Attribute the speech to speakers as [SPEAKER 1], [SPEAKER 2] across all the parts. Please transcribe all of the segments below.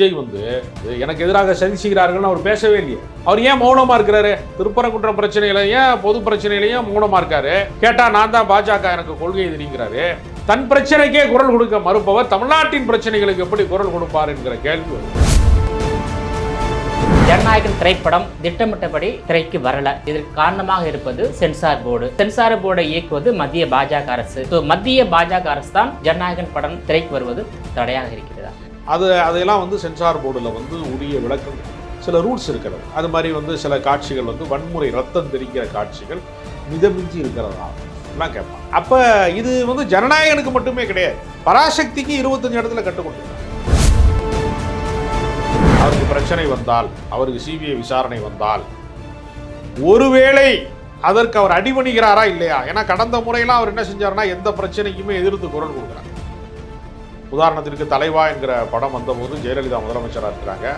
[SPEAKER 1] விஜய் வந்து எனக்கு எதிராக சதி செய்கிறார்கள்னு அவர் பேசவே இல்லையே. அவர் ஏன் மௌனமா இருக்கிறாரு? திருப்பரங்குன்ற பிரச்சனையிலையும் பொது பிரச்சனையிலையும் மௌனமா இருக்காரு? கேட்டா நான் தான் பாஜக எனக்கு கொள்கை எதிரிங்கிறாரு. தன் பிரச்சனைக்கே குரல் கொடுக்க மறுப்பவர் தமிழ்நாட்டின் பிரச்சனைகளுக்கு எப்படி குரல் கொடுப்பார் என்கிற கேள்வி
[SPEAKER 2] ஜனநாயகன் திரைப்படம் திட்டமிட்டபடி திரைக்கு வரல. இதற்கு காரணமாக இருப்பது சென்சார் போர்டு. சென்சார் போர்டை இயக்குவது மத்திய பாஜக அரசு. மத்திய பாஜக அரசு தான் ஜனநாயகன் படம் திரைக்கு வருவது தடையாக இருக்கிறது.
[SPEAKER 1] அது அதையெல்லாம் வந்து சென்சார் போர்டில் வந்து உரிய விளக்கம் சில ரூல்ஸ் இருக்கிறது. அது மாதிரி வந்து சில காட்சிகள் வந்து வன்முறை ரத்தம் தெரிக்கிற காட்சிகள் மிதமிஞ்சி இருக்கிறதா? எல்லாம் கேட்பான் அப்போ இது வந்து ஜனநாயகனுக்கு மட்டுமே கிடையாது. பராசக்திக்கு இருபத்தஞ்சு இடத்துல கட்டுக்கொண்டிருக்காங்க அவருக்கு பிரச்சனை வந்தால் அவருக்கு சிபிஐ விசாரணை வந்தால் ஒருவேளை அதற்கு அவர் அடிபணிகிறாரா இல்லையா? ஏன்னா கடந்த முறையெல்லாம் அவர் என்ன செஞ்சாருன்னா எந்த பிரச்சனைக்குமே எதிர்த்து குரல் கொடுக்குறாங்க உதாரணத்திற்கு தலைவா என்கிற படம் வந்தபோது ஜெயலலிதா முதலமைச்சராக இருக்கிறாங்க.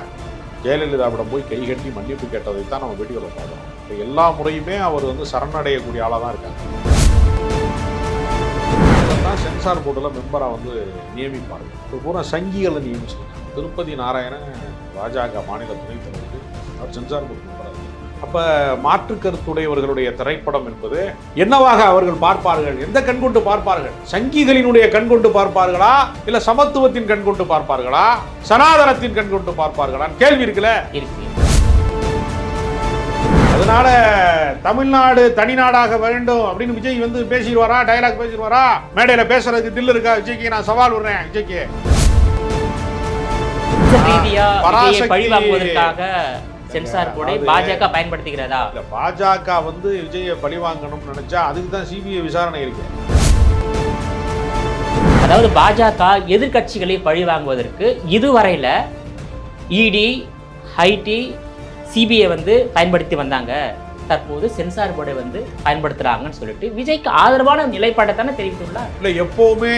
[SPEAKER 1] ஜெயலலிதாவிடம் போய் கை கட்டி மன்னிப்பு கேட்டதை தான் நம்ம வீடியோவில் பார்க்குறோம். இப்போ எல்லா முறையுமே அவர் வந்து சரணடையக்கூடிய ஆளாக தான் இருக்காங்க. தான் சென்சார் போர்டில் மெம்பராக வந்து நியமிப்பார். இப்போ பூரா சங்கிகளை நியமிச்சிருக்காங்க. திருப்பதி நாராயணன் பாஜக மாநில துணைத் தலைவருக்கு அவர் சென்சார் போர்டு அப்போ மாற்று கருத்துடையவர்களுடைய திரைப்படம் என்பது என்னவாக அவர்கள் பார்ப்பார்கள்? எந்த கண்கொண்டு பார்ப்பார்கள்? சங்கிகளினுடைய கண்கொண்டு பார்ப்பார்களா? இல்ல சமத்துவத்தின் கண்கொண்டு பார்ப்பார்களா? சனாதனத்தின் கண்கொண்டு பார்ப்பார்களா? கேள்வி இருக்குல்ல?
[SPEAKER 2] இருக்கு.
[SPEAKER 1] அதனால தமிழ்நாடு தனிநாடாக வேண்டும் அப்படின்னு விஜய் வந்து பேசிடுவாரா? டயலாக் பேசிடுவாரா? மேடையில பேசுறதுக்கு தில்லு இருக்கா? விஜய்க்கு நான் சவால் விடுறேன் விஜய்க்கு. பராசக்தி-
[SPEAKER 2] சென்சார் போர்டை பாஜக பயன்படுத்துகிறதா?
[SPEAKER 1] இல்ல பாஜக வந்து விஜயை பழி வாங்கணும்னு நினைச்சா அதுக்கு தான் சிபிஐ விசாரணை இருக்கு.
[SPEAKER 2] அதாவது பாஜக எதிர்க்கட்சிகளை பழி வாங்குவதற்கு இதுவரையில இடி ஐடி சிபிஐ வந்து பயன்படுத்தி வந்தாங்க. தற்போது சென்சார் போர்டை வந்து பயன்படுத்துறாங்கன்னு சொல்லிட்டு விஜய்க்கு ஆதரவான நிலைப்பாட்டை தானே தெரிவித்துள்ளார்?
[SPEAKER 1] இல்ல எப்பவுமே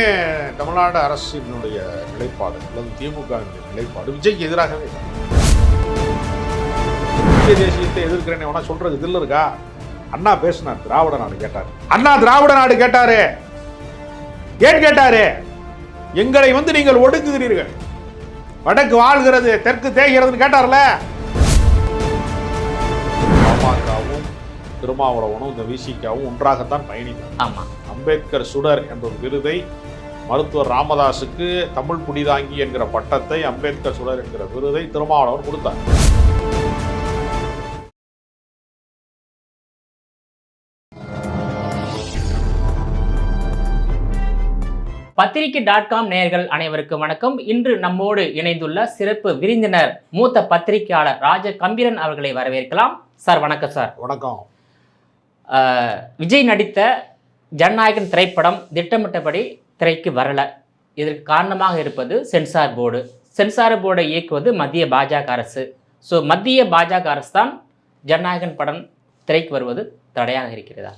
[SPEAKER 1] தமிழ்நாடு அரசினுடைய நிலைப்பாடு அல்லது திமுக நிலைப்பாடு விஜய்க்கு எதிராகவே இந்திய தேசியத்தை எதிர்க்கிறேன்னு வேணா சொல்றது தில்லு இருக்கா? அண்ணா பேசினார் திராவிட நாடு கேட்டார். அண்ணா திராவிட நாடு கேட்டாரு. ஏன் கேட்டாரு? எங்களை வந்து நீங்கள் ஒடுக்குகிறீர்கள். வடக்கு வாழ்கிறது தெற்கு தேய்கிறதுன்னு கேட்டார்ல. பாமகவும் திருமாவளவனும் இந்த விசிகாவும் ஒன்றாகத்தான் பயணித்தார்
[SPEAKER 2] ஆமா.
[SPEAKER 1] அம்பேத்கர் சுடர் என்ற ஒரு விருதை மருத்துவர் ராமதாஸுக்கு தமிழ் குடிதாங்கி என்கிற பட்டத்தை அம்பேத்கர் சுடர் என்கிற விருதை திருமாவளவன் கொடுத்தார்.
[SPEAKER 2] பத்திரிகை டாட் காம் நேயர்கள் அனைவருக்கும் வணக்கம். இன்று நம்மோடு இணைந்துள்ள சிறப்பு விருந்தினர் மூத்த பத்திரிகையாளர் ராஜ கம்பீரன் அவர்களை வரவேற்கலாம். சார் வணக்கம் சார்.
[SPEAKER 1] வணக்கம்.
[SPEAKER 2] விஜய் நடித்த ஜனநாயகன் திரைப்படம் திட்டமிட்டபடி திரைக்கு வரல. இதற்கு காரணமாக இருப்பது சென்சார் போர்டு. சென்சார் போர்டை இயக்குவது மத்திய பாஜக அரசு. ஸோ மத்திய பாஜக அரசு தான் ஜனநாயகன் படம் திரைக்கு வருவது தடையாக இருக்கிறதா?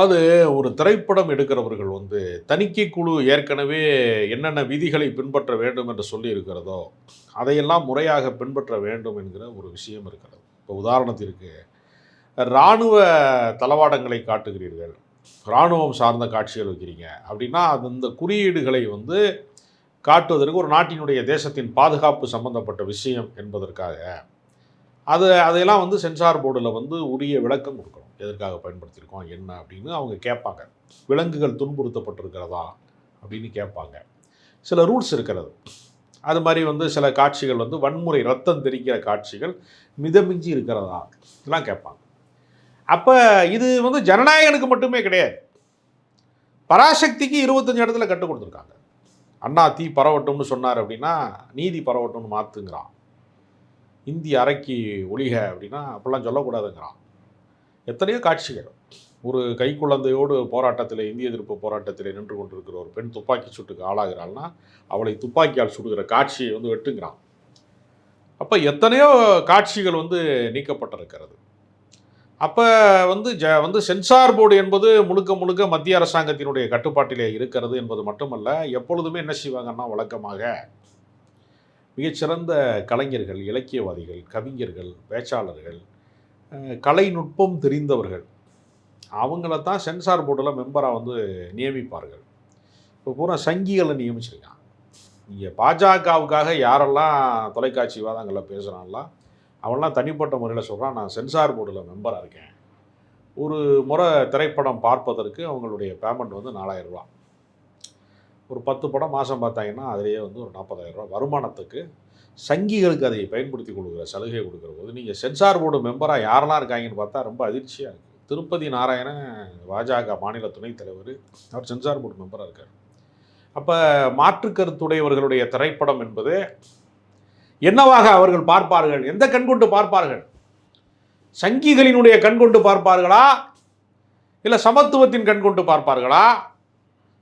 [SPEAKER 1] அது ஒரு திரைப்படம் எடுக்கிறவர்கள் வந்து தணிக்கை குழு ஏற்கனவே என்னென்ன விதிகளை பின்பற்ற வேண்டும் என்று சொல்லி இருக்கிறதோ அதையெல்லாம் முறையாக பின்பற்ற வேண்டும் என்கிற ஒரு விஷயம் இருக்கிறது. இப்போ உதாரணத்திற்கு இராணுவ தளவாடங்களை காட்டுகிறீர்கள். இராணுவம் சார்ந்த காட்சிகள் வைக்கிறீங்க. அப்படின்னா அது இந்த குறியீடுகளை வந்து காட்டுவதற்கு ஒரு நாட்டினுடைய தேசத்தின் பாதுகாப்பு சம்பந்தப்பட்ட விஷயம் என்பதற்காக அது அதையெல்லாம் வந்து சென்சார் போர்டில் வந்து உரிய விளக்கம் கொடுக்கணும். எதற்காக பயன்படுத்தியிருக்கோம் என்ன அப்படின்னு அவங்க கேட்பாங்க. விலங்குகள் துன்புறுத்தப்பட்டிருக்கிறதா அப்படின்னு கேட்பாங்க. சில ரூல்ஸ் இருக்கிறது. அது மாதிரி வந்து சில காட்சிகள் வந்து வன்முறை ரத்தம் தெரிக்கிற காட்சிகள் மிதமிஞ்சி இருக்கிறதா இதெல்லாம் கேட்பாங்க. அப்போ இது வந்து ஜனநாயகனுக்கு மட்டுமே கிடையாது. பராசக்திக்கு இருபத்தஞ்சு இடத்துல கட்டு கொடுத்துருக்காங்க. அண்ணா தீ பரவட்டும்னு சொன்னார் அப்படின்னா நீதி பரவட்டும்னு மாற்றுங்கிறான் இந்தி அறைக்கு ஒளிக அப்படின்னா அப்படிலாம் சொல்லக்கூடாதுங்கிறான். எத்தனையோ காட்சிகள். ஒரு கைக்குழந்தையோடு போராட்டத்தில் இந்திய எதிர்ப்பு போராட்டத்தில் நின்று கொண்டிருக்கிற ஒரு பெண் துப்பாக்கி சூட்டுக்கு ஆளாகிறாள்னா அவளை துப்பாக்கியால் சுடுகிற காட்சியை வந்து வெட்டுங்கிறான். அப்போ எத்தனையோ காட்சிகள் வந்து நீக்கப்பட்டிருக்கிறது. அப்போ வந்து ஜ வந்து சென்சார் போர்டு என்பது முழுக்க முழுக்க மத்திய அரசாங்கத்தினுடைய கட்டுப்பாட்டிலே இருக்கிறது என்பது மட்டுமல்ல எப்பொழுதுமே என்ன செய்வாங்கன்னா வழக்கமாக மிகச்சிறந்த கலைஞர்கள் இலக்கியவாதிகள் கவிஞர்கள் பேச்சாளர்கள் கலைநுட்பம் தெரிந்தவர்கள் அவங்கள தான் சென்சார் போர்டில் மெம்பராக வந்து நியமிப்பார்கள். இப்போ பூரா சங்கிகளை நியமிச்சிருக்கான் இங்கே பாஜகவுக்காக யாரெல்லாம் தொலைக்காட்சி வாதங்களில் பேசுகிறான்லாம் அவன்லாம் தனிப்பட்ட முறையில் சொல்கிறான் நான் சென்சார் போர்டில் மெம்பராக இருக்கேன். ஒரு முறை திரைப்படம் பார்ப்பதற்கு அவங்களுடைய பேமெண்ட் வந்து நாலாயிரம் ஒரு பத்து படம் மாதம் பார்த்தாங்கன்னா அதிலேயே வந்து ஒரு நாற்பதாயிரரூபா வருமானத்துக்கு சங்கிகளுக்கு அதை பயன்படுத்தி கொடுக்குற சலுகை கொடுக்குற போது நீங்கள் சென்சார் போர்டு மெம்பராக யாரெல்லாம் இருக்காங்கன்னு பார்த்தா ரொம்ப அதிர்ச்சியாக இருக்குது திருப்பதி நாராயணன் பாஜக மாநில துணைத் தலைவர் அவர் சென்சார் போர்டு மெம்பராக இருக்கார். அப்போ மாற்று கருத்துடையவர்களுடைய திரைப்படம் என்பது என்னவாக அவர்கள் பார்ப்பார்கள்? எந்த கண்கொண்டு பார்ப்பார்கள்? சங்கிகளினுடைய கண்கொண்டு பார்ப்பார்களா? இல்லை சமத்துவத்தின் கண்கொண்டு பார்ப்பார்களா?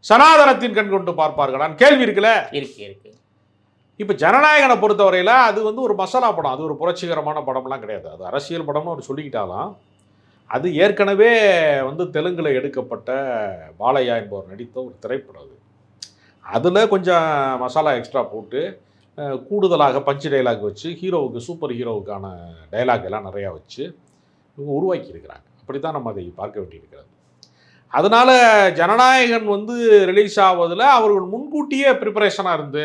[SPEAKER 1] சனாதனத்தின் கண்கொண்டு பார்ப்பார்களான்னு கேள்வி இருக்குல்ல?
[SPEAKER 2] இருக்கு இருக்கு.
[SPEAKER 1] இப்போ ஜனநாயகனை பொறுத்தவரையில் அது வந்து ஒரு மசாலா படம். அது ஒரு புரட்சிகரமான படம்லாம் கிடையாது. அது அரசியல் படம்னு அவர் சொல்லிக்கிட்டாலாம். அது ஏற்கனவே வந்து தெலுங்கில் எடுக்கப்பட்ட பாலையா என்பவர் நடித்த ஒரு திரைப்படம் அது. அதில் கொஞ்சம் மசாலா எக்ஸ்ட்ரா போட்டு கூடுதலாக பஞ்சு டைலாக் வச்சு ஹீரோவுக்கு சூப்பர் ஹீரோவுக்கான டைலாக் எல்லாம் நிறையா வச்சு இவங்க உருவாக்கி இருக்கிறாங்க அப்படி தான் நம்ம அதை பார்க்க வேண்டியிருக்கிறது. அதனால் ஜனநாயகன் வந்து ரிலீஸ் ஆவதில் அவர்கள் முன்கூட்டியே ப்ரிப்பரேஷனாக இருந்து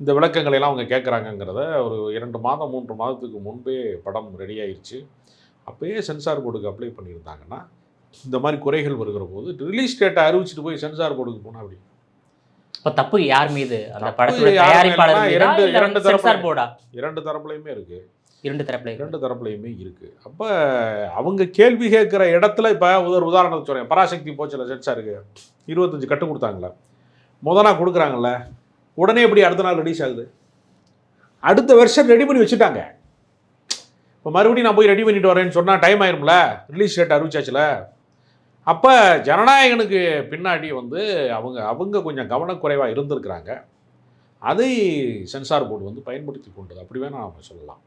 [SPEAKER 1] இந்த விளக்கங்களை எல்லாம் அவங்க கேட்குறாங்கங்கிறத ஒரு இரண்டு மாதம் மூன்று மாதத்துக்கு முன்பே படம் ரெடி ஆயிடுச்சு அப்பயே சென்சார் போர்டுக்கு அப்ளை பண்ணியிருந்தாங்கன்னா இந்த மாதிரி குறைகள் வருகிற போது ரிலீஸ் டேட்டை அறிவிச்சிட்டு போய் சென்சார் போர்டுக்கு போனால் அப்படி
[SPEAKER 2] இப்போ தப்பு யார் மீது? அந்த
[SPEAKER 1] யார்
[SPEAKER 2] தயாரிப்பாளர்
[SPEAKER 1] இரண்டு- இரண்டு
[SPEAKER 2] சென்சார். போர்டா
[SPEAKER 1] இரண்டு தரப்புலையுமே இருக்குது
[SPEAKER 2] இரண்டு தரப்புல இருக்கு.
[SPEAKER 1] இரண்டு தரப்புலையுமே இருக்குது அப்போ அவங்க கேள்வி கேட்குற இடத்துல இப்போ ஒரு உதாரணத்துக்கு சொல்கிறேன் பராசக்தி போச்சில் சென்சாருக்கு இருபத்தஞ்சு கட்டு கொடுத்தாங்களே முத நாள் கொடுக்குறாங்கல்ல. உடனே எப்படி அடுத்த நாள் ரிலீஸ் ஆகுது? அடுத்த வருஷம் ரெடி பண்ணி வச்சுட்டாங்க. இப்போ மறுபடியும் நான் போய் ரெடி பண்ணிட்டு வரேன்னு சொன்னால் டைம் ஆயிரும்ல? ரிலீஸ் டேட் அறிவிச்சாச்சுல? அப்போ ஜனநாயகனுக்கு பின்னாடி வந்து அவங்க அவங்க கொஞ்சம் கவனக்குறைவாக இருந்திருக்கிறாங்க. அதை சென்சார் போர்டு வந்து பயன்படுத்தி கொண்டது. அப்படி வேணால் நம்ம சொல்லலாம்.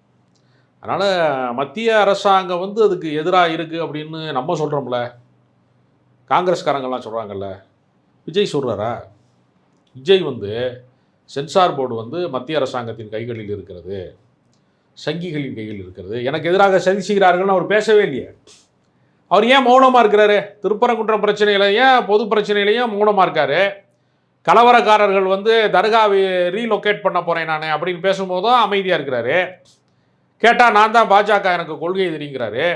[SPEAKER 1] அதனால் மத்திய அரசாங்கம் வந்து அதுக்கு எதிராக இருக்குது அப்படின்னு நம்ம சொல்கிறோம்ல காங்கிரஸ்காரங்கள்லாம் சொல்கிறாங்கல்ல விஜய் சொல்கிறாரா விஜய் வந்து சென்சார் போர்டு வந்து மத்திய அரசாங்கத்தின் கைகளில் இருக்கிறது. சங்கிகளின் கையில் இருக்கிறது. எனக்கு எதிராக சதி செய்கிறார்கள்னு அவர் பேசவே இல்லையே. அவர் ஏன் மௌனமாக இருக்கிறாரு? திருப்பரங்குன்றம் பிரச்சனையிலையும் பொது பிரச்சனையிலையும் மௌனமாக இருக்காரு? கலவரக்காரர்கள் வந்து தர்காவை ரீலொகேட் பண்ண போகிறேன் நான் அப்படின்னு பேசும்போதும் அமைதியாக இருக்கிறாரு. கேட்டால் நான் தான் பாஜக எனக்கு கொள்கை தெரியுங்கிறாரு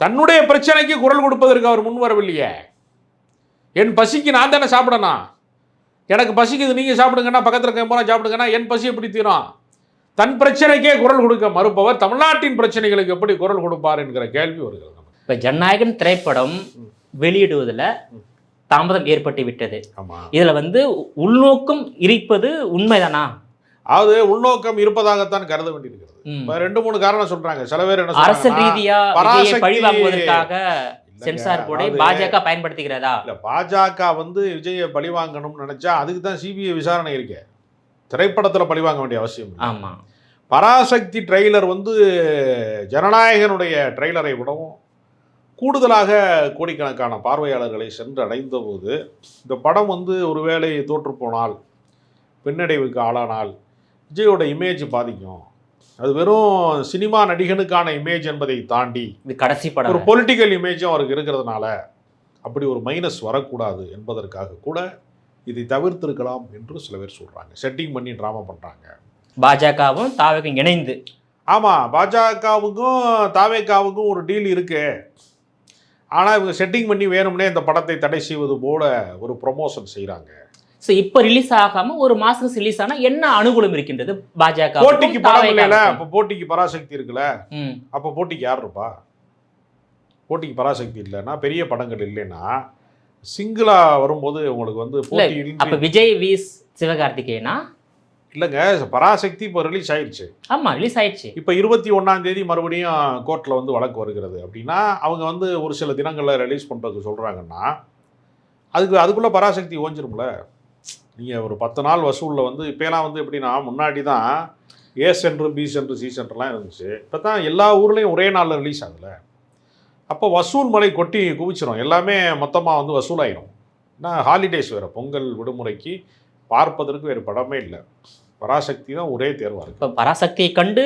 [SPEAKER 1] தன்னுடைய பிரச்சனைக்கு குரல் கொடுப்பதற்கு அவர் முன் வரவில்லையே. என் பசிக்கு நான் தானே சாப்பிடணும்? எனக்கு பசிக்குது நீங்கள் சாப்பிடுங்கன்னா பக்கத்தில் இருக்க போனால் சாப்பிடுங்கன்னா என் பசி எப்படி தீரும்? தன் பிரச்சனைக்கே குரல் கொடுக்க மறுப்பவர். தமிழ்நாட்டின் பிரச்சனைகளுக்கு எப்படி குரல் கொடுப்பார் என்கிற கேள்வி வருகிறது.
[SPEAKER 2] இப்ப ஜனநாயகன் திரைப்படம் வெளியிடுவதில். தாமதம் ஏற்பட்டு விட்டது. இதுல வந்து உள்நோக்கம் இருப்பது உண்மைதானா?
[SPEAKER 1] அதாவது உள்நோக்கம் இருப்பதாகத்தான் கருத வேண்டியிருக்கிறது. ரெண்டு மூணு காரணம் சொல்றாங்க. சில பேர் என்ன சொல்றாங்கன்னா,
[SPEAKER 2] ரீதியா சென்சார் போர்டை பாஜக பயன்படுத்துகிறதா
[SPEAKER 1] இல்ல பாஜக வந்து விஜயை பழி வாங்கணும்னு நினைச்சா அதுக்கு தான் சிபிஐ விசாரணை இருக்கு. திரைப்படத்துல பழி வாங்க வேண்டிய அவசியம்.
[SPEAKER 2] ஆமா.
[SPEAKER 1] பராசக்தி ட்ரெய்லர் வந்து ஜனநாயகனுடைய ட்ரெய்லரை விடவும் கூடுதலாக கோடிக்கணக்கான பார்வையாளர்களை சென்று அடைந்த போது இந்த படம் வந்து ஒருவேளை தோற்று போனால் பின்னடைவுக்கு ஆளானால் விஜயோட இமேஜ் பாதிக்கும். அது வெறும் சினிமா நடிகனுக்கான இமேஜ் என்பதை தாண்டி
[SPEAKER 2] இது கடைசி
[SPEAKER 1] ஒரு
[SPEAKER 2] படம்
[SPEAKER 1] பொலிட்டிக்கல் இமேஜும் அவருக்கு இருக்கிறதுனால அப்படி ஒரு மைனஸ் வரக்கூடாது என்பதற்காக கூட இதை தவிர்த்திருக்கலாம் என்று சில பேர் சொல்றாங்க. செட்டிங் பண்ணி ட்ராமா பண்றாங்க.
[SPEAKER 2] பாஜகவும் தாவகம் இணைந்து.
[SPEAKER 1] ஆமாம் பாஜகவுக்கும் தாவேக்காவுக்கும் ஒரு டீல் இருக்கு. ஆனால் இவங்க செட்டிங் பண்ணி வேணும்னே இந்த படத்தை தடை செய்வது போல ஒரு ப்ரொமோஷன் செய்கிறாங்க
[SPEAKER 2] ஸோ இப்போ ரிலீஸ் ஆகாம ஒரு மாசம் ரிலீஸ் ஆனா என்ன அனுகூலம் இருக்கின்றது? பாஜக
[SPEAKER 1] போட்டிக்கு படம் அப்போ போட்டிக்கு பராசக்தி இருக்குல்ல? அப்போ போட்டிக்கு யார் இருப்பா? போட்டிக்கு பராசக்தி இல்லைன்னா பெரிய படங்கள் இல்லைன்னா சிங்கிளா வரும்போது உங்களுக்கு வந்து
[SPEAKER 2] அப்ப விஜய் விஸ் சிவகார்த்திகேயனா?
[SPEAKER 1] இல்லைங்க பராசக்தி இப்போ ரிலீஸ் ஆயிடுச்சு
[SPEAKER 2] ஆமா ரிலீஸ் ஆயிடுச்சு
[SPEAKER 1] இப்போ இருபத்தி ஒன்றாம் தேதி மறுபடியும் கோர்ட்டில் வந்து வழக்கு வருகிறது. அப்படின்னா அவங்க வந்து ஒரு சில தினங்களில் ரிலீஸ் பண்ணுறதுக்கு சொல்கிறாங்கன்னா அதுக்கு அதுக்குள்ளே பராசக்தி ஓஞ்சிரும்ல? நீங்கள் ஒரு பத்து நாள் வசூலில் வந்து இப்போலாம் வந்து எப்படின்னா முன்னாடி தான் A centre B centre C சென்டர்லாம் இருந்துச்சு. இப்போ தான் எல்லா ஊர்லேயும் ஒரே நாளில் ரிலீஸ் ஆகலை. அப்போ வசூல் மலை கொட்டி குவிச்சிடும் எல்லாமே மொத்தமாக வந்து வசூலாயிடும் ஏன்னா ஹாலிடேஸ் வேறு. பொங்கல் விடுமுறைக்கு பார்ப்பதற்கு வேறு படமே இல்லை. பராசக்தி தான் ஒரே தேர்வாக இருக்குது
[SPEAKER 2] இப்போ பராசக்தியை கண்டு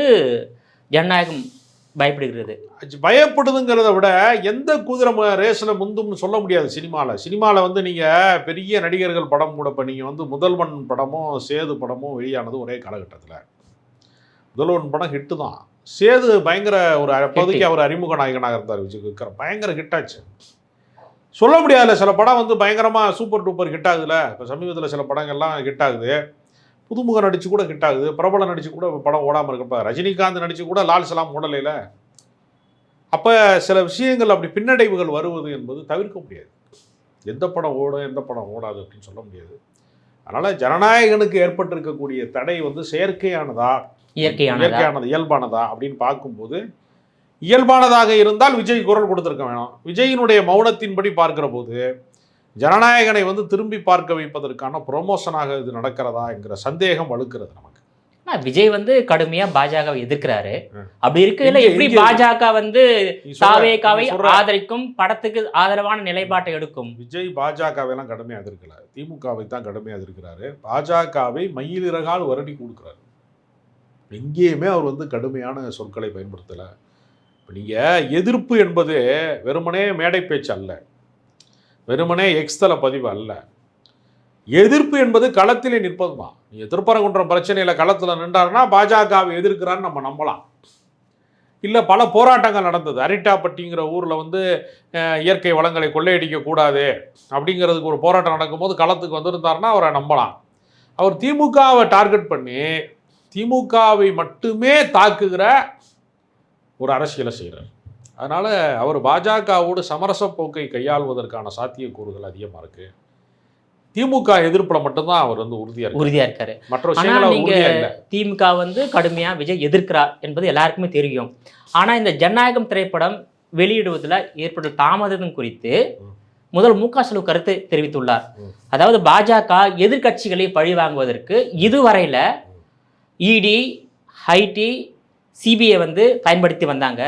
[SPEAKER 2] ஜனநாயகம் பயப்படுகிறது.
[SPEAKER 1] பயப்படுதுங்கிறத விட எந்த குதிரை ம- ரேஸ்ல முந்தும்னு சொல்ல முடியாது சினிமாவில் சினிமாவில் வந்து நீங்கள் பெரிய நடிகர்கள் படம் கூட இப்போ நீங்கள் வந்து முதல்வன் படமும் சேது படமும் வெளியானது ஒரே காலகட்டத்தில். முதல்வன் படம் ஹிட்டு தான். சேது பயங்கர ஒரு அப்போதைக்கு அவர் அறிமுக நாயகனாக இருந்தார் விஜய் விக்ரம் பயங்கர ஹிட் ஆச்சு. சொல்ல முடியாதுல்ல சில படம் வந்து பயங்கரமாக சூப்பர் டூப்பர் ஹிட் ஆகுதுல இப்போ சமீபத்தில் சில படங்கள்லாம் ஹிட் ஆகுது. புதுமுகம் நடிச்சு கூட ஹிட் ஆகுது. பிரபலம் நடிச்சு கூட படம் ஓடாமல் இருக்கப்ப ரஜினிகாந்த் நடிச்சு கூட லால் சலாம் ஓடலையில? அப்போ சில விஷயங்கள் அப்படி பின்னடைவுகள் வருவது என்பது தவிர்க்க முடியாது. எந்த படம் ஓடும் எந்த படம் ஓடாது அப்படின்னு சொல்ல முடியாது. அதனால் ஜனநாயகனுக்கு ஏற்பட்டிருக்கக்கூடிய தடை வந்து செயற்கையானதா?
[SPEAKER 2] இயற்கையானதா?
[SPEAKER 1] இயற்கையானது இயல்பானதா? அப்படின்னு பார்க்கும்போது இயல்பானதாக இருந்தால் விஜய் குரல் கொடுத்துருக்க வேணும். விஜயினுடைய மௌனத்தின்படி பார்க்கிற போது ஜனநாயகனை வந்து திரும்பி பார்க்க வைப்பதற்கான ப்ரொமோஷனாக இது நடக்கிறதா என்கிற சந்தேகம் வலுக்கிறது நமக்கு.
[SPEAKER 2] விஜய் வந்து கடுமையா பாஜகவை எதிர்க்கிறாரு. அப்படி இருக்கையில எப்படி பாஜக வந்து தாவேகாவை ஆதரிக்கும் படத்துக்கு ஆதரவான நிலைப்பாட்டை எடுக்கும்?
[SPEAKER 1] விஜய் பாஜகவெல்லாம் கடுமையாக எதிர்க்கல. திமுகவை தான் கடுமையாக எதிர்க்கிறாரு. பாஜகவை மயிலிறகால் வருடி கொடுக்குறாரு. எங்கேயுமே அவர் வந்து கடுமையான சொற்களை பயன்படுத்தலை. இப்போ நீங்கள் எதிர்ப்பு என்பது வெறுமனே மேடை பேச்சு அல்ல. வெறுமனே எக்ஸ்தல பதிவு அல்ல. எதிர்ப்பு என்பது களத்திலே நிற்பது தான் நீங்கள் திருப்பரங்குன்றம் பிரச்சனையில் களத்தில் நின்றாருன்னா பாஜகவை எதிர்க்கிறான்னு நம்ம நம்பலாம். இல்லை பல போராட்டங்கள் நடந்தது. அரிட்டாப்பட்டிங்கிற ஊரில் வந்து இயற்கை வளங்களை கொள்ளையடிக்கக்கூடாது அப்படிங்கிறதுக்கு ஒரு போராட்டம் நடக்கும்போது களத்துக்கு வந்திருந்தாருன்னா அவரை நம்பலாம். அவர் திமுகவை டார்கெட் பண்ணி திமுகவை மட்டுமே தாக்குகிற ஒரு அரசியலை செய்கிறார் அதனால் அவர் பாஜகவோடு சமரச போக்கை கையாள்வதற்கான சாத்தியக்கூறுகள் அதிகமாக இருக்குது திமுக எதிர்ப்பில் மட்டும்தான் அவர் வந்து உறுதியாக
[SPEAKER 2] உறுதியா இருக்காரு.
[SPEAKER 1] மற்ற விஷயங்கள்
[SPEAKER 2] நீங்க
[SPEAKER 1] உறுதியாக
[SPEAKER 2] திமுக வந்து கடுமையா விஜய் எதிர்க்கிறார் என்பது எல்லாருக்குமே தெரியும். ஆனா இந்த ஜனநாயகம் திரைப்படம் வெளியிடுவதில் ஏற்பட்ட தாமதம் குறித்து. முதல் மு க ஸ்டாலின் கருத்து தெரிவித்துள்ளார். அதாவது பாஜக எதிர்க்கட்சிகளை பழி வாங்குவதற்கு இதுவரையில இடி ஐடி சிபிஐ வந்து பயன்படுத்தி வந்தாங்க.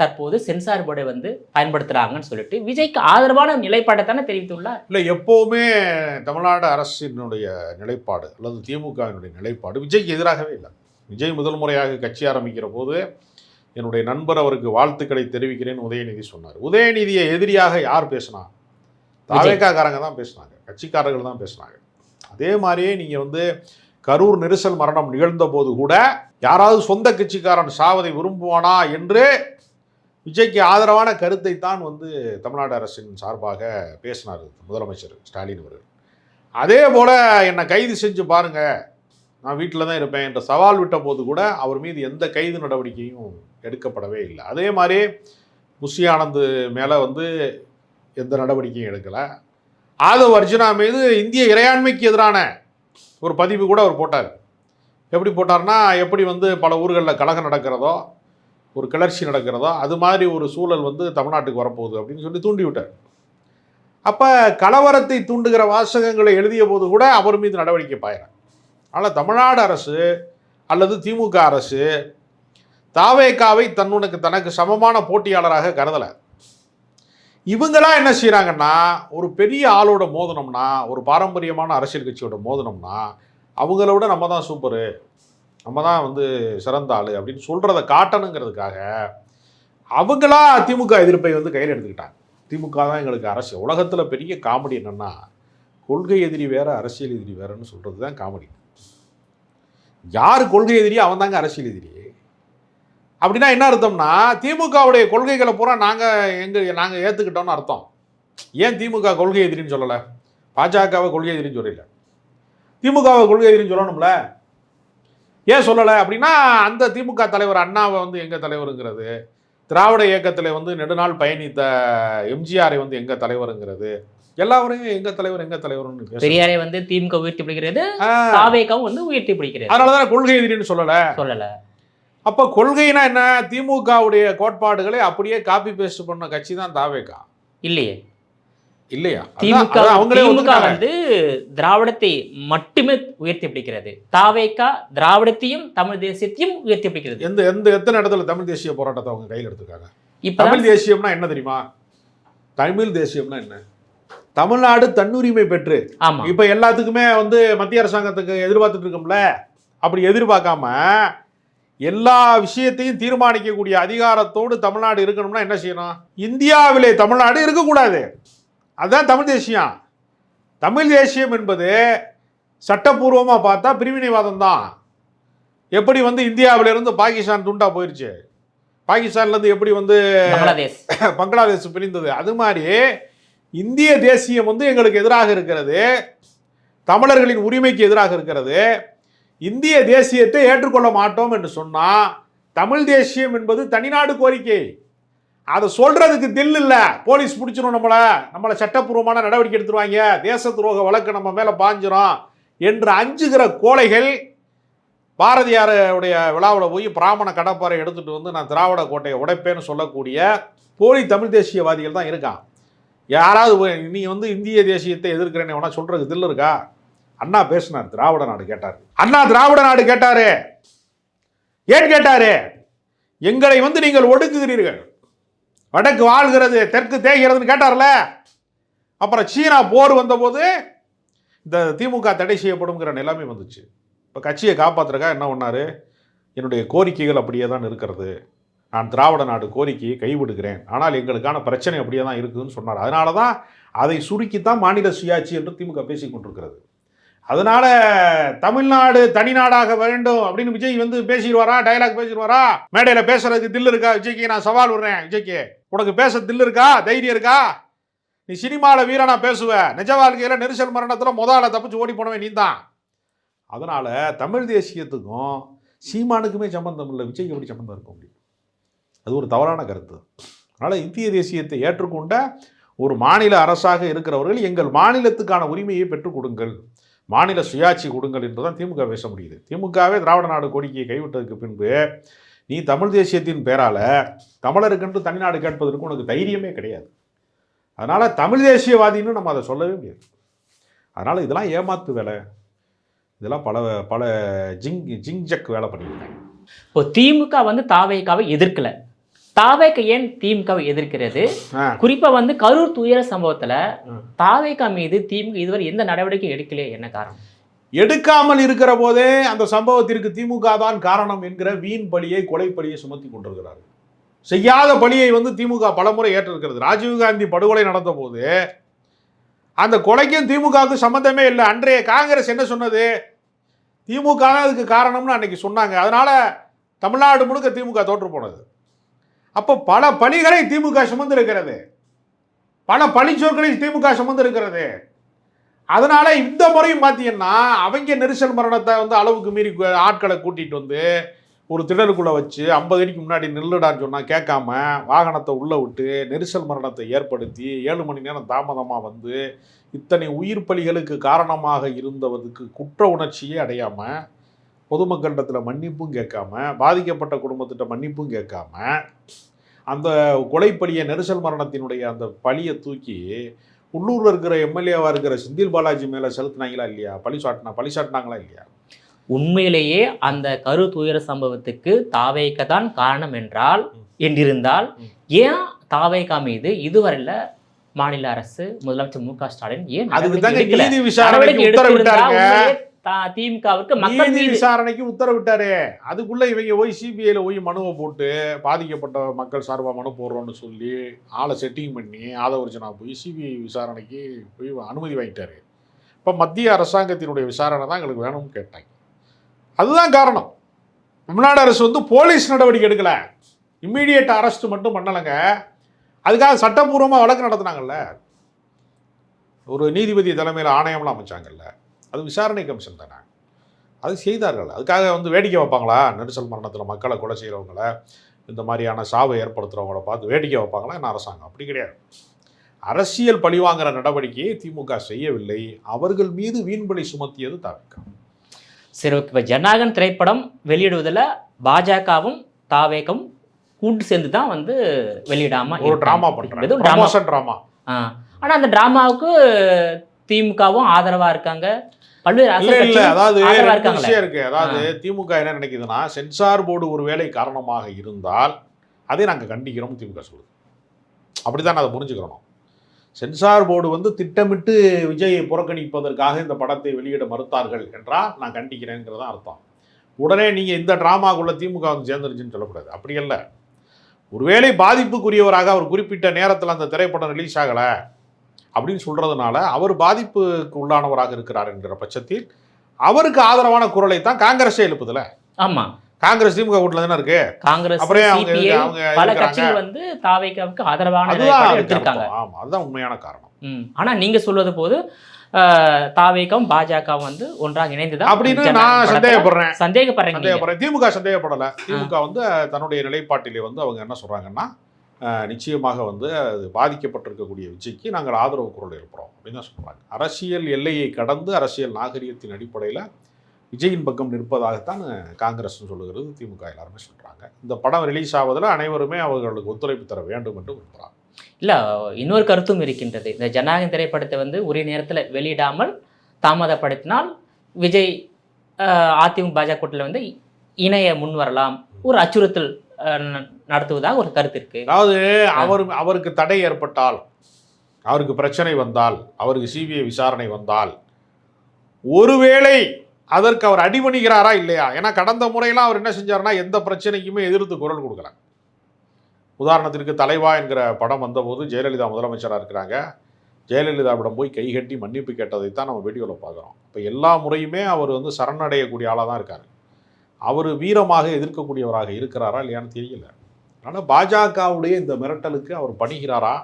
[SPEAKER 2] தற்போது சென்சார் போர்டை வந்து பயன்படுத்துறாங்கன்னு சொல்லிட்டு விஜய்க்கு ஆதரவான நிலைப்பாட்டை தானே தெரிவித்துள்ளார்?
[SPEAKER 1] இல்லை எப்போவுமே தமிழ்நாடு அரசினுடைய நிலைப்பாடு அல்லது திமுகவினுடைய நிலைப்பாடு விஜய்க்கு எதிராகவே இல்லை. விஜய் முதல் முறையாக கட்சி ஆரம்பிக்கிற போது என்னுடைய நண்பர் அவருக்கு வாழ்த்துக்களை தெரிவிக்கிறேன்னு உதயநிதி சொன்னார். உதயநிதியை எதிரியாக யார் பேசினா? தாவேக்காக்காரங்க தான் பேசினாங்க. கட்சிக்காரர்கள் தான் பேசினாங்க. அதே மாதிரியே நீங்கள் வந்து கரூர் நெரிசல் மரணம் நிகழ்ந்த போது கூட யாராவது சொந்த கட்சிக்காரன் சாவதை விரும்புவானா என்று விஜய்க்கு ஆதரவான கருத்தை தான் வந்து தமிழ்நாடு அரசின் சார்பாக பேசினார் முதலமைச்சர் ஸ்டாலின் அவர்கள். அதே போல் என்னை கைது செஞ்சு பாருங்கள் நான் வீட்டில் தான் இருப்பேன் என்ற சவால் விட்ட போது கூட அவர் மீது எந்த கைது நடவடிக்கையும் எடுக்கப்படவே இல்லை. அதே மாதிரி புஷி ஆனந்த் மேலே வந்து எந்த நடவடிக்கையும் எடுக்கலை. ஆதவ் அர்ஜுனா மீது இந்திய இறையாண்மைக்கு எதிரான ஒரு பதிவு கூட அவர் போட்டார். எப்படி போட்டார்னா எப்படி வந்து பல ஊர்களில் கலகம் நடக்கிறதோ ஒரு கிளர்ச்சி நடக்கிறதோ? அது மாதிரி ஒரு சூழல் வந்து தமிழ்நாட்டுக்கு வரப்போகுது அப்படின்னு சொல்லி தூண்டிவிட்டார். அப்போ கலவரத்தை தூண்டுகிற வாசகங்களை எழுதிய போது கூட அவர் மீது நடவடிக்கை பாயிறார். ஆனால் தமிழ்நாடு அரசு அல்லது திமுக அரசு தாவேக்காவை தன்னுனக்கு தனக்கு சமமான போட்டியாளராக கருதலை. இவங்களாம் என்ன செய்கிறாங்கன்னா ஒரு பெரிய ஆளோட மோதினோம்னா ஒரு பாரம்பரியமான அரசியல் கட்சியோட மோதினோம்னா அவங்கள விட நம்ம தான் சூப்பரு நம்ம தான் வந்து சிறந்த ஆள் அப்படின்னு சொல்கிறத காட்டணுங்கிறதுக்காக அவங்களா திமுக எதிர்ப்பை வந்து கையில் எடுத்துக்கிட்டாங்க. திமுக தான் எங்களுக்கு அரசு. உலகத்தில் பெரிய காமெடி என்னென்னா கொள்கை எதிரி வேற அரசியல் எதிரி வேறன்னு சொல்கிறது தான் காமெடி. யார் கொள்கை எதிரி அவன் தாங்க அரசியல் எதிரி. அப்படின்னா என்ன அர்த்தம்னா திமுகவுடைய கொள்கைகளை பூரா நாங்கள் எங்கள் நாங்கள் ஏற்றுக்கிட்டோம்னு அர்த்தம். ஏன் திமுக கொள்கை எதிரின்னு சொல்லலை? பாஜகவை கொள்கை எதிரின்னு சொல்லல. திமுகவை கொள்கை எதிரின்னு சொல்லணும்ல. ஏன் சொல்லலை அப்படின்னா அந்த திமுக தலைவர் அண்ணாவை வந்து எங்கள் தலைவருங்கிறது திராவிட இயக்கத்தில் வந்து நெடுநாள் பயணித்த எம்ஜிஆரை வந்து எங்கள் தலைவருங்கிறது எல்லாவரையும் எங்கள் தலைவர் எங்கள் தலைவர்னு பேசுறாங்க.
[SPEAKER 2] பெரியாரை வந்து திமுக உயர்த்தி பிடிக்கிறது
[SPEAKER 1] ஆ,
[SPEAKER 2] தாவேகாவும் வந்து உயர்த்தி பிடிக்கிறது.
[SPEAKER 1] அதனால தானே கொள்கை எதிரின்னு சொல்லலை.
[SPEAKER 2] சொல்லல.
[SPEAKER 1] அப்போ கொள்கைனா என்ன? திமுகவுடைய கோட்பாடுகளை அப்படியே காப்பி பேஸ்ட் பண்ண கட்சி தான் தாவேகா.
[SPEAKER 2] இல்லையே.
[SPEAKER 1] இல்லையா?
[SPEAKER 2] திமுக திமுக. வந்து திராவிடத்தை மட்டுமே உயர்த்தி பிடிக்கிறது. தாவேகா திராவிடத்தையும் தமிழ் தேசியத்தையும் உயர்த்தி பிடிக்கிறது.
[SPEAKER 1] எந்த எந்த எத்தனை இடத்துல தமிழ் தேசிய போராட்டத்தை அவங்க கையில் எடுத்துருக்காங்க?
[SPEAKER 2] இப்பதான்
[SPEAKER 1] தமிழ் தேசியம்னா என்ன தெரியுமா? தமிழ் தேசியம்னா என்ன? தமிழ்நாடு தன்னுரிமை பெற்று
[SPEAKER 2] ஆமா.
[SPEAKER 1] இப்போ எல்லாத்துக்குமே வந்து மத்திய அரசாங்கத்துக்கு எதிர்பார்த்துட்டு இருக்கோம்ல? அப்படி எதிர்பார்க்காம எல்லா விஷயத்தையும் தீர்மானிக்கக்கூடிய அதிகாரத்தோடு தமிழ்நாடு இருக்கணும்னா என்ன செய்யணும்? இந்தியாவிலே தமிழ்நாடு இருக்கக்கூடாது. அதுதான் தமிழ் தேசியம். தமிழ் தேசியம் என்பது சட்டப்பூர்வமாக பார்த்தா பிரிவினைவாதம் தான் எப்படி வந்து இந்தியாவிலிருந்து பாகிஸ்தான் துண்டா போயிருச்சு? பாகிஸ்தான்லேருந்து எப்படி வந்து பங்களாதேஷ் பிரிந்தது? அது மாதிரி இந்திய தேசியம் வந்து எங்களுக்கு எதிராக இருக்கிறது. தமிழர்களின் உரிமைக்கு எதிராக இருக்கிறது. இந்திய தேசியத்தை ஏற்றுக்கொள்ள மாட்டோம் என்று சொன்னா தமிழ் தேசியம் என்பது தனிநாடு கோரிக்கை. அதை சொல்கிறதுக்கு தில் இல்லை. போலீஸ் பிடிச்சிரும் நம்மளை. நம்மளை சட்டப்பூர்வமான நடவடிக்கை எடுத்துருவாங்க. தேச துரோக வழக்கு நம்ம மேலே பாஞ்சிரும் என்று அஞ்சுகிற கோழைகள் பாரதியாருடைய விழாவில் போய் பிராமண கடப்பாறை எடுத்துகிட்டு வந்து நான் திராவிட கோட்டையை உடைப்பேன்னு சொல்லக்கூடிய போலி தமிழ் தேசியவாதிகள் தான் இருக்கான். யாராவது நீ வந்து இந்திய தேசியத்தை எதிர்க்கிறேன்னு வேணா சொல்கிறதுக்கு தில் இருக்கா? அண்ணா பேசினார். திராவிட நாடு கேட்டார். அண்ணா திராவிட நாடு கேட்டாரு. ஏன் கேட்டாரு? எங்களை வந்து நீங்கள் ஒடுக்குகிறீர்கள். வடக்கு வாழ்கிறது தெற்கு தேய்கிறதுன்னு கேட்டார்ல. அப்புறம் சீனா போர் வந்தபோது இந்த திமுக தடை செய்யப்படுங்கிற நிலைமை வந்துச்சு. இப்போ கட்சியை காப்பாற்றுறக்கா என்ன பண்ணார்? என்னுடைய கோரிக்கைகள் அப்படியே தான் இருக்கிறது. நான் திராவிட நாடு கோரிக்கையை கைவிடுகிறேன். ஆனால் எங்களுக்கான பிரச்சனை அப்படியே தான் இருக்குதுன்னு சொன்னார். அதனால தான் அதை சுருக்கித்தான் மாநில சுயாட்சி என்று திமுக பேசிக் கொண்டிருக்கிறது. அதனால தமிழ்நாடு தனிநாடாக வேண்டும் அப்படின்னு விஜய் வந்து பேசிடுவாரா? டயலாக் பேசிடுவாரா? மேடையில் பேசுறதுக்கு தில்லு இருக்கா? விஜய்க்கு நான் சவால் விடுறேன். விஜய்க்கு. உனக்கு பேச தில்லு இருக்கா? தைரியம் இருக்கா? நீ சினிமாவில் வீரனா பேசுவ. நிஜ வாழ்க்கையில் நெரிசல் மரணத்தில் முதல்ல தப்பிச்சு ஓடி போனவன் நீ தான் அதனால் தமிழ் தேசியத்துக்கும் சீமானுக்குமே சம்பந்தம் இல்லை. விஜய்க்கு எப்படி சம்பந்தம் இருக்க முடியும்? அது ஒரு தவறான கருத்து. அதனால் இந்திய தேசியத்தை ஏற்றுக்கொண்ட ஒரு மாநில அரசாக இருக்கிறவர்கள் எங்கள் மாநிலத்துக்கான உரிமையை பெற்றுக் கொடுங்கள். மாநில சுயாட்சி கொடுங்கள் என்றுதான் திமுக பேச முடியுது. திமுகவே திராவிட நாடு கோரிக்கையை கைவிட்டதுக்கு பின்பு நீ தமிழ் தேசியத்தின் பேரால தமிழருக்கென்று தனிநாடு கேட்பதற்கு உனக்கு தைரியமே கிடையாது. அதனால தமிழ் தேசியவாதின்னு நம்ம அதை சொல்லவே முடியாது. அதனால இதெல்லாம் ஏமாத்து வேலை. இதெல்லாம் பல பல ஜிங் ஜிங் ஜக் வேலை பண்ணியிருக்காங்க.
[SPEAKER 2] இப்போ திமுக வந்து தாவேக்காவை எதிர்க்கல. தாவேக்க ஏன் திமுகவை எதிர்க்கிறது. குறிப்பா வந்து கரூர் துயர சம்பவத்துல. தாவேக்கா மீது திமுக இதுவரை எந்த நடவடிக்கையும் எடுக்கலையே என்ன காரணம்?
[SPEAKER 1] எடுக்காமல் இருக்கிற போதே அந்த சம்பவத்திற்கு திமுக தான் காரணம் என்கிற வீண் பலியை கொலை பழியை சுமத்தி கொண்டிருக்கிறார்கள். செய்யாத பலியை வந்து திமுக பலமுறை ஏற்றிருக்கிறது. ராஜீவ்காந்தி படுகொலை நடந்த போது அந்த கொலைக்கும் திமுகவுக்கு சம்மந்தமே இல்லை. அன்றைய காங்கிரஸ் என்ன சொன்னது? திமுக தான் அதுக்கு காரணம்னு அன்னைக்கு சொன்னாங்க. அதனால தமிழ்நாடு முழுக்க திமுக தோற்று போனது. அப்போ பல பணிகளை திமுக சுமந்திருக்கிறது. பல பழிச்சொற்களை திமுக சுமந்திருக்கிறது. அதனால இந்த முறையும் பார்த்தீங்கன்னா அவங்க நெரிசல் மரணத்தை வந்து அளவுக்கு மீறி ஆட்களை கூட்டிகிட்டு வந்து ஒரு திடலுக்குள்ளே வச்சு ஐம்பது அடிக்கு முன்னாடி நில்லுடான்னு சொன்னால் கேட்காம வாகனத்தை உள்ளே விட்டு நெரிசல் மரணத்தை ஏற்படுத்தி ஏழு மணி நேரம் தாமதமாக வந்து இத்தனை உயிர் பலிகளுக்கு காரணமாக இருந்தவருக்கு குற்ற உணர்ச்சியே அடையாமல் பொதுமக்களிடத்தில் மன்னிப்பும் கேட்காம பாதிக்கப்பட்ட குடும்பத்திட்ட மன்னிப்பும் கேட்காம அந்த கொலைப்பலியை நெரிசல் மரணத்தினுடைய அந்த பழியை தூக்கி உள்ளூர்ல இருக்கிற எம்எல்ஏவா இருக்கிற செந்தில் பாலாஜி மேல செலுத்தினாங்களா இல்லையா பழி சாட்டினா பழி சாட்டினாங்களா இல்லையா
[SPEAKER 2] உண்மையிலேயே அந்த கரு துயர சம்பவத்துக்கு தாவேக்க தான் காரணம் என்றால். என்றிருந்தால். ஏன் தாவேக்கா மீது இதுவரையில மாநில அரசு முதலமைச்சர் மு க ஸ்டாலின் ஏன்
[SPEAKER 1] அதுக்கு தாங்க? நீதி விசாரணைக்கு
[SPEAKER 2] திமுகவுக்கு மக்கள்
[SPEAKER 1] நீதி விசாரணைக்கு உத்தரவிட்டாரு. அதுக்குள்ள இவங்க போய் சிபிஐல போய் மனுவை போட்டு பாதிக்கப்பட்ட மக்கள் சார்பா மனு போடுறோம்னு சொல்லி ஆளை செட்டிங் பண்ணி ஆதவர்ஜனா போய் சிபிஐ விசாரணைக்கு போய் அனுமதி வாங்கிட்டாரு. இப்போ மத்திய அரசாங்கத்தினுடைய விசாரணை தான் எங்களுக்கு வேணும்னு கேட்டாங்க. அதுதான் காரணம். தமிழ்நாடு அரசு வந்து போலீஸ் நடவடிக்கை எடுக்கல. இம்மீடியட் அரெஸ்ட் மட்டும் பண்ணலைங்க. அதுக்காக சட்டப்பூர்வமாக வழக்கு நடத்துனாங்கல்ல. ஒரு நீதிபதி தலைமையில் ஆணையம்லாம் அமைச்சாங்கல்ல. அது விசாரணை கமிஷன் தானே. அது செய்தார்கள். அதுக்காக வந்து வேடிக்கை வைப்பாங்களா? நெரிசல் மரணத்தில் மக்களை கொலை செய்கிறவங்கள இந்த மாதிரியான சாவை ஏற்படுத்துகிறவங்கள பார்த்து வேடிக்கை வைப்பாங்களா? என்ன அரசாங்கம்? அப்படி கிடையாது. அரசியல் பழிவாங்கிற நடவடிக்கையை திமுக செய்யவில்லை. அவர்கள் மீது வீண்பலி சுமத்தியது தவிர்க்க.
[SPEAKER 2] சரி ஓகே. இப்போ ஜனநாயகன் திரைப்படம் வெளியிடுவதில் பாஜகவும் தாவேக்கும் கூட்டு சேர்ந்து தான் வந்து வெளியிடாம
[SPEAKER 1] ஒரு ட்ராமா. ப்ரமோஷன் ட்ராமா
[SPEAKER 2] ஆ. ஆனா அந்த டிராமாவுக்கு திமுகவும் ஆதரவா இருக்காங்க. பல்வேறு
[SPEAKER 1] இல்ல இல்ல அதாவது. விஷயம் இருக்கு. அதாவது திமுக என்ன நினைக்குதுன்னா சென்சார் போர்டு ஒருவேளை காரணமாக இருந்தால் அதை நாங்க கண்டிக்கிறோம் திமுக சொல்லுது. அப்படிதான் அதை புரிஞ்சுக்கிறோம் சென்சார் போர்டு வந்து திட்டமிட்டு விஜயை புறக்கணிப்பதற்காக இந்த படத்தை வெளியிட மறுத்தார்கள் என்றால் நான் கண்டிக்கிறேங்கிறதா அர்த்தம். உடனே நீங்கள் இந்த ட்ராமாக்குள்ள திமுக வந்து சேர்ந்துருச்சுன்னு சொல்லக்கூடாது. அப்படி அல்ல. ஒருவேளை பாதிப்புக்குரியவராக அவர் குறிப்பிட்ட நேரத்தில் அந்த திரைப்படம் ரிலீஸ் ஆகலை. அப்படின்னு சொல்கிறதுனால அவர் பாதிப்புக்கு உள்ளானவராக இருக்கிறார் என்கிற பட்சத்தில் அவருக்கு ஆதரவான குரலை தான் காங்கிரஸே எழுப்புதுல
[SPEAKER 2] ஆமா
[SPEAKER 1] காங்கிரஸ் திமுக கூட்டில் தானே இருக்கு
[SPEAKER 2] காங்கிரஸ் பல. கட்சிகள் வந்து தாவேக்காவுக்கு ஆதரவான எடுத்திருக்காங்க
[SPEAKER 1] அர்த்தம். ஆமா அதுதான் உண்மையான காரணம்
[SPEAKER 2] ம். ஆனா நீங்க சொல்வது போது அஹ், தாவேக்காவும் பாஜகவும் வந்து ஒன்றாக இணைந்துதான்
[SPEAKER 1] அப்படின்னு நான் சந்தேகப்படுறேன்
[SPEAKER 2] சந்தேகப்படுறீங்க நீங்க.
[SPEAKER 1] சந்தேகப்படுறேன் திமுக சந்தேகப்படலை திமுக வந்து தன்னுடைய நிலைப்பாட்டிலே வந்து அவங்க என்ன சொல்றாங்கன்னா நிச்சயமாக வந்து அது பாதிக்கப்பட்டிருக்கக்கூடிய விஜய்க்கு நாங்கள் ஆதரவு குரல் இருக்கிறோம் அப்படின்னு தான் சொல்கிறாங்க அரசியல் எல்லையை கடந்து அரசியல் நாகரிகத்தின் அடிப்படையில் விஜயின் பக்கம் நிற்பதாகத்தான் காங்கிரஸ் சொல்லுகிறது திமுக எல்லாருமே சொல்கிறாங்க இந்த படம் ரிலீஸ் ஆவதில் அனைவருமே அவர்களுக்கு ஒத்துழைப்பு தர வேண்டும் என்று விரும்புகிறாங்க
[SPEAKER 2] இல்லை இன்னொரு கருத்தும் இருக்கின்றது. இந்த ஜனநாயகம் திரைப்படத்தை வந்து உரிய நேரத்தில் வெளியிடாமல் தாமதப்படுத்தினால் விஜய் அதிமுக பாஜக கூட்டத்தில் வந்து இணைய முன் வரலாம் ஒரு அச்சுறுத்தல் நடத்துவதாக ஒரு கருத்து இருக்கு
[SPEAKER 1] அதாவது அவர் அவருக்கு தடை ஏற்பட்டால் அவருக்கு பிரச்சனை வந்தால் அவருக்கு சிபிஐ விசாரணை வந்தால் ஒருவேளை அதற்கு அவர் அடிபணிகிறாரா இல்லையா? ஏன்னா கடந்த முறையெல்லாம் அவர் என்ன செஞ்சாருன்னா எந்த பிரச்சனைக்குமே எதிர்த்து குரல் கொடுக்கல. உதாரணத்திற்கு தலைவா என்கிற படம் வந்தபோது ஜெயலலிதா முதலமைச்சராக இருக்கிறாங்க. ஜெயலலிதாவிடம் போய் கைகட்டி மன்னிப்பு கேட்டதைத்தான் நம்ம வீடியோவில் பார்க்குறோம். இப்போ எல்லா முறையுமே அவர் வந்து சரணடையக்கூடிய ஆளாக தான் இருக்கார். அவர் வீரமாக எதிர்க்கக்கூடியவராக இருக்கிறாரா இல்லையான்னு தெரியல. அதனால் பாஜகவுடைய இந்த மிரட்டலுக்கு அவர் பணிகிறாரா?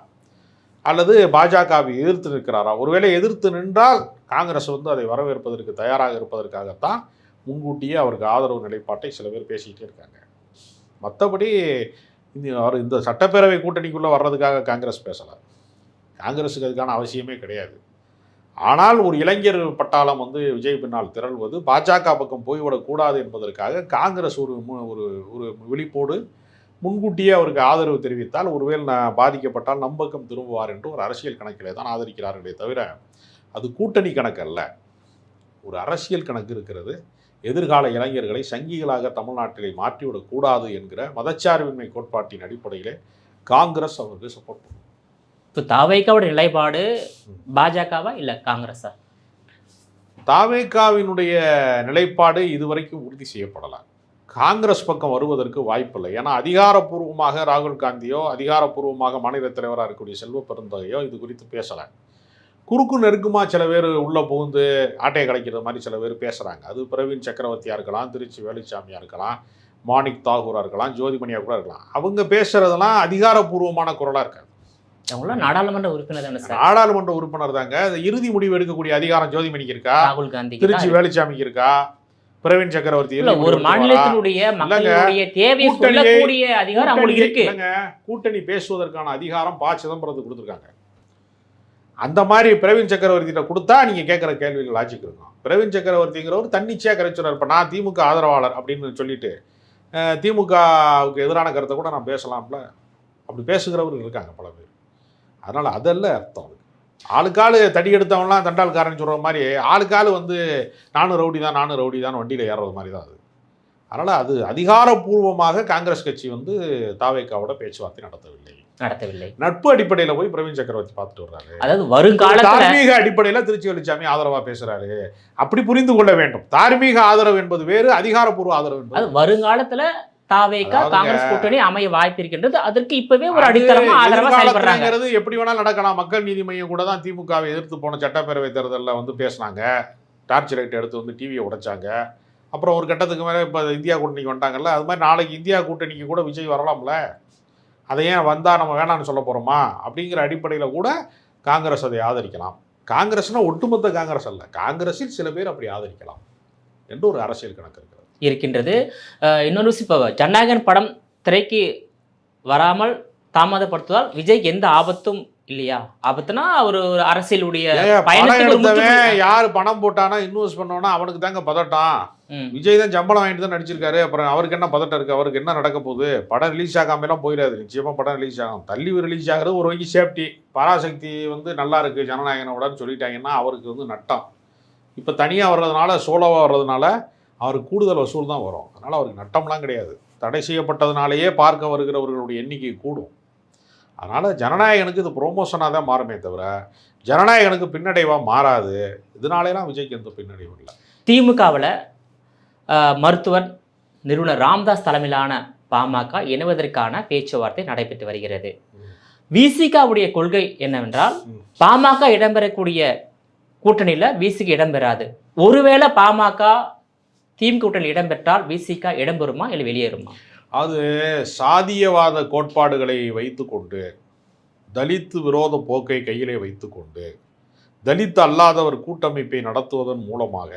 [SPEAKER 1] அல்லது பாஜகவை எதிர்த்து நிற்கிறாரா? ஒருவேளை எதிர்த்து நின்றால் காங்கிரஸ் வந்து அதை வரவேற்பதற்கு தயாராக இருப்பதற்காகத்தான் முன்கூட்டியே அவருக்கு ஆதரவு நிலைப்பாட்டை சில பேர் பேசிக்கிட்டே இருக்காங்க. மற்றபடி இந்த அவர் இந்த சட்டப்பேரவை கூட்டணிக்குள்ளே வர்றதுக்காக காங்கிரஸ் பேசலை. காங்கிரஸுக்கு அதுக்கான அவசியமே கிடையாது. ஆனால் ஒரு இளைஞர் பட்டாளம் வந்து விஜய் பின்னால் திரள்வது பாஜக பக்கம் போய்விடக்கூடாது என்பதற்காக காங்கிரஸ் ஒரு மு- ஒரு ஒரு விழிப்போடு முன்கூட்டியே அவருக்கு ஆதரவு தெரிவித்தால் ஒருவேளை நான் பாதிக்கப்பட்டால் நம்பக்கம் திரும்புவார் என்று ஒரு அரசியல் கணக்கிலே தான் ஆதரிக்கிறார்களே தவிர அது கூட்டணி கணக்கு அல்ல. ஒரு அரசியல் கணக்கு இருக்கிறது. எதிர்கால இளைஞர்களை சங்கிகளாக தமிழ்நாட்டிலே மாற்றிவிடக்கூடாது என்கிற மதச்சார்பின்மை கோட்பாட்டின் அடிப்படையிலே காங்கிரஸ் அவருக்கு சப்போர்ட் பண்ணும்.
[SPEAKER 2] இப்போ தாவேக்காவோட நிலைப்பாடு பாஜகவா இல்லை காங்கிரஸா?
[SPEAKER 1] தாவேக்காவினுடைய நிலைப்பாடு இதுவரைக்கும் உறுதி செய்யப்படலை. காங்கிரஸ் பக்கம் வருவதற்கு வாய்ப்பில்லை. ஏன்னா அதிகாரப்பூர்வமாக ராகுல் காந்தியோ அதிகாரப்பூர்வமாக மாநில தலைவராக இருக்கக்கூடிய செல்வ பெருந்தகையோ இது குறித்து பேசலை. குறுக்கு நெருக்குமா சில பேர் உள்ளே புகுந்து ஆட்டையை கலைக்கிறது மாதிரி சில பேர் பேசுகிறாங்க அது பிரவீன் சக்கரவர்த்தியாக இருக்கலாம் திருச்சி வேலுச்சாமியாக இருக்கலாம் மாணிக் தாகூராக இருக்கலாம் ஜோதிமணியாக கூட இருக்கலாம். அவங்க பேசுகிறதெல்லாம் அதிகாரப்பூர்வமான குரலாக இருக்காது.
[SPEAKER 2] அவங்களாம் நாடாளுமன்ற உறுப்பினர் தானே சார்.
[SPEAKER 1] நாடாளுமன்ற உறுப்பினர் தாங்க. இறுதி முடிவு எடுக்கக்கூடிய அதிகாரம் ஜோதிமணிக்கு இருக்கா?
[SPEAKER 2] ராகுல் காந்தி
[SPEAKER 1] திருச்சி வேலுச்சாமிக்கு இருக்கா? பிரவீன் சக்கரவர்த்தி
[SPEAKER 2] இல்ல ஒரு மாநிலத்தினுடைய மக்களுடைய தேவையை சொல்லக்கூடிய அதிகாரம் அவங்களுக்கு இருக்கு.
[SPEAKER 1] கூட்டணி பேசுவதற்கான அதிகாரம் ப. சிதம்பரத்துக்கு கொடுத்துருக்காங்க. அந்த மாதிரி பிரவீன் சக்கரவர்த்திகிட்ட கொடுத்தா நீங்க கேட்குற கேள்விகள் லாஜிக் இருக்கும். பிரவீன் சக்கரவர்த்திங்கிறவர் தன்னிச்சையா கரைச்சுறார் இப்போ நான் திமுக ஆதரவாளர் அப்படின்னு சொல்லிட்டு திமுகவுக்கு எதிரான கருத்தை கூட நான் பேசலாம்ல. அப்படி பேசுகிறவர்கள் இருக்காங்க பல பேர். அதனால அதல்ல அர்த்தம் அதுக்கு. ஆளுக்காளு தடி எடுத்தவன்லாம் தண்டால்காரன் சொல்ற மாதிரி ஆளுக்காளு வந்து நானும் ரவுடி தான் நானும் ரவுடி தான் வண்டியில் ஏறுறது மாதிரி தான் அது. அதனால் அது அதிகாரப்பூர்வமாக காங்கிரஸ் கட்சி வந்து தாவேக்காவோட பேச்சுவார்த்தை நடத்தவில்லை.
[SPEAKER 2] நடத்தவில்லை.
[SPEAKER 1] நட்பு அடிப்படையில் போய் பிரவீன் சக்கரவர்த்தி பார்த்துட்டு வர்றாரு.
[SPEAKER 2] அதாவது வருங்காலத்துல
[SPEAKER 1] தார்மீக அடிப்படையில் திருச்சி வெளிச்சாமி ஆதரவா பேசுறாரு. அப்படி புரிந்து கொள்ள வேண்டும். தார்மீக ஆதரவு என்பது வேறு அதிகாரப்பூர்வ ஆதரவு என்பது
[SPEAKER 2] வருங்காலத்துல தாவேக்கா காங்கிரஸ் கூட்டணி அமைய வாய்ப்பு இருக்கின்றது அதற்கு இப்பவே ஒரு அடித்தளமா ஆதரவா செயல்படுறாங்க.
[SPEAKER 1] எப்படி வேணாலும் நடக்கலாம். மக்கள் நீதி மையம் கூட தான் திமுகவை எதிர்த்து போன சட்டப்பேரவை தேர்தலில் வந்து பேசினாங்க. டார்ச் லைட் எடுத்து வந்து டிவியை உடைச்சாங்க. அப்புறம் ஒரு கட்டத்துக்கு மேலே இப்போ இந்தியா கூட்டணிக்கு வந்துட்டாங்கல்ல அது மாதிரி நாளைக்கு இந்தியா கூட்டணிக்கு கூட விஜய் வரலாம்ல? அதை ஏன் வந்தால் நம்ம வேணாம்னு சொல்ல போகிறோமா அப்படிங்கிற அடிப்படையில் கூட காங்கிரஸ் அதை ஆதரிக்கலாம். காங்கிரஸ்னா ஒட்டுமொத்த காங்கிரஸ் அல்ல. காங்கிரஸில் சில பேர் அப்படி ஆதரிக்கலாம். என்று ஒரு அரசியல் கணக்கு இருக்கிறது
[SPEAKER 2] இருக்கின்றது. இன்னொரு விஷயம் இப்போ ஜனநாயகன் படம் திரைக்கு வராமல் தாமதப்படுத்துவதால் விஜய்க்கு எந்த ஆபத்தும் இல்லையா? ஆபத்துனா ஒரு ஒரு அரசியலுடைய பயணத்துக்கு
[SPEAKER 1] யார் பணம் போட்டானா இன்வெஸ்ட் பண்ணோன்னா அவனுக்கு தாங்க பதட்டம். விஜய் தான் சம்பளம் வாங்கிட்டு தான் நடிச்சிருக்காரு. அப்புறம் அவருக்கு என்ன பதட்டம் இருக்கு? அவருக்கு என்ன நடக்க போகுது? படம் ரிலீஸ் ஆகாமலாம் போயிடாது. நிச்சயமா படம் ரிலீஸ் ஆகும். தள்ளி ரிலீஸ் ஆகிறது ஒரு வகைக்கு சேஃப்டி பராசக்தி வந்து நல்லா இருக்கு ஜனநாயகனோடன்னு சொல்லிட்டாங்கன்னா அவருக்கு வந்து நட்டம். இப்போ தனியாக வர்றதுனால சோலோவாக வர்றதுனால அவருக்கு கூடுதல் வசூல் தான் வரும். அதனால் அவருக்கு நட்டம்லாம் கிடையாது. தடை செய்யப்பட்டதுனாலேயே பார்க்க வருகிறவர்களுடைய எண்ணிக்கை கூடும். அதனால் ஜனநாயகனுக்கு இது ப்ரொமோஷனாக தான் மாறுமே தவிர ஜனநாயகனுக்கு பின்னடைவாக மாறாது. இதனாலேலாம் விஜய்க்கு எந்த பின்னடைவும் இல்லை.
[SPEAKER 2] திமுகவில் மருத்துவர் நிறுவனர் ராம்தாஸ் தலைமையிலான பாமக இணைவதற்கான பேச்சுவார்த்தை நடைபெற்று வருகிறது. விசிகாவுடைய கொள்கை என்னவென்றால். பாமக இடம்பெறக்கூடிய கூட்டணியில் விசிக இடம்பெறாது. ஒருவேளை பாமக திமுக கூட்டணி இடம்பெற்றால் விசிக இடம்பெறுமா இல்லை வெளியேறுமா?
[SPEAKER 1] அது சாதியவாத கோட்பாடுகளை வைத்துக்கொண்டு தலித்து விரோத போக்கை கையிலே வைத்துக்கொண்டு தலித் அல்லாதவர் கூட்டமைப்பை நடத்துவதன் மூலமாக